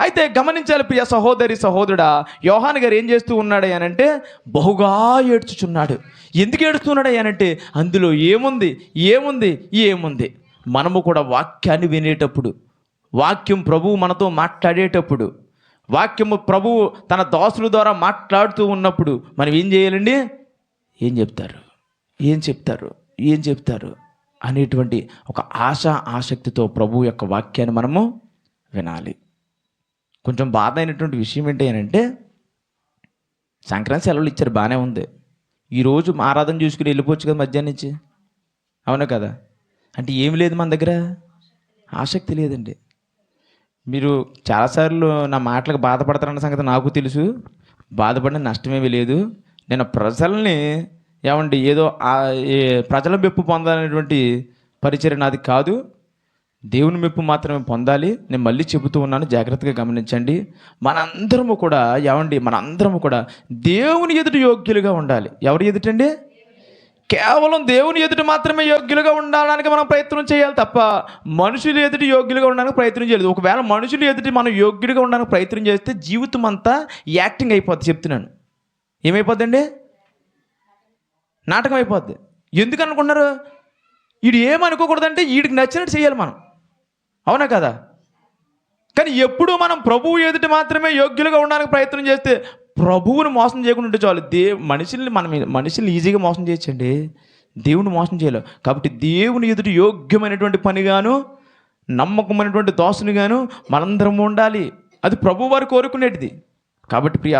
అయితే గమనించాలి ప్రియ సహోదరి సహోదరుడా యోహాన్ గారు ఏం చేస్తూ ఉన్నాడు అనంటే బహుగా ఏడ్చుచున్నాడు. ఎందుకు ఏడుస్తున్నాడు అనంటే అందులో ఏముంది ఏముంది ఏముంది? మనము కూడా వాక్యాన్ని వినేటప్పుడు వాక్యం ప్రభువు మనతో మాట్లాడేటప్పుడు వాక్యము ప్రభువు తన దాసుల ద్వారా మాట్లాడుతూ ఉన్నప్పుడు మనం ఏం చేయాలండి? ఏం చెప్తారు? ఏం చెప్తారు? ఏం చెప్తారు? అనేటువంటి ఒక ఆశ ఆసక్తితో ప్రభు యొక్క వాక్యాన్ని మనము వినాలి. కొంచెం బాధ అయినటువంటి విషయం ఏంటి అంటే సంక్రాంతి సెలవులు ఇచ్చారు బాగానే ఉంది. ఈరోజు ఆరాధన చూసుకుని వెళ్ళిపోవచ్చు కదా మధ్యాహ్నం నుంచి? అవునా కదా? అంటే ఏమి లేదు మన దగ్గర? ఆసక్తి లేదండి. మీరు చాలాసార్లు నా మాటలకు బాధపడతారన్న సంగతి నాకు తెలుసు. బాధపడిన నష్టమేమీ లేదు. నేను ప్రజల్ని ఏమండి ఏదో ప్రజల మెప్పు పొందాలనేటువంటి పరిచయం నాది కాదు. దేవుని మెప్పు మాత్రమే పొందాలి. నేను మళ్ళీ చెబుతూ ఉన్నాను జాగ్రత్తగా గమనించండి. మనందరము కూడా ఏమండి మనందరము కూడా దేవుని ఎదుటి యోగ్యులుగా ఉండాలి. ఎవరి ఎదుటండి? కేవలం దేవుని ఎదుట మాత్రమే యోగ్యులుగా ఉండడానికి మనం ప్రయత్నం చేయాలి తప్ప మనుషులు ఎదుటి యోగ్యులుగా ఉండడానికి ప్రయత్నం చేయలేదు. ఒకవేళ మనుషులు ఎదుటి మనం యోగ్యులుగా ఉండడానికి ప్రయత్నం చేస్తే జీవితం అంతా యాక్టింగ్ అయిపోద్ది చెప్తున్నాను. ఏమైపోద్దండి? నాటకం అయిపోద్ది. ఎందుకు అనుకున్నారు వీడు ఏమనుకోకూడదంటే వీడికి నచ్చినట్టు చేయాలి మనం. అవునా కదా? కానీ ఎప్పుడు మనం ప్రభువు ఎదుటి మాత్రమే యోగ్యులుగా ఉండడానికి ప్రయత్నం చేస్తే ప్రభువుని మోసం చేయకుండా ఉంటే చాలు. దే మనుషుల్ని మనం మనుషుల్ని ఈజీగా మోసం చేయొచ్చండి. దేవుని మోసం చేయలేం. కాబట్టి దేవుని ఎదుటి యోగ్యమైనటువంటి పనిగాను నమ్మకమైనటువంటి దోసునిగాను మనందరం ఉండాలి. అది ప్రభు వారు కోరుకునేటిది. కాబట్టి ప్రియ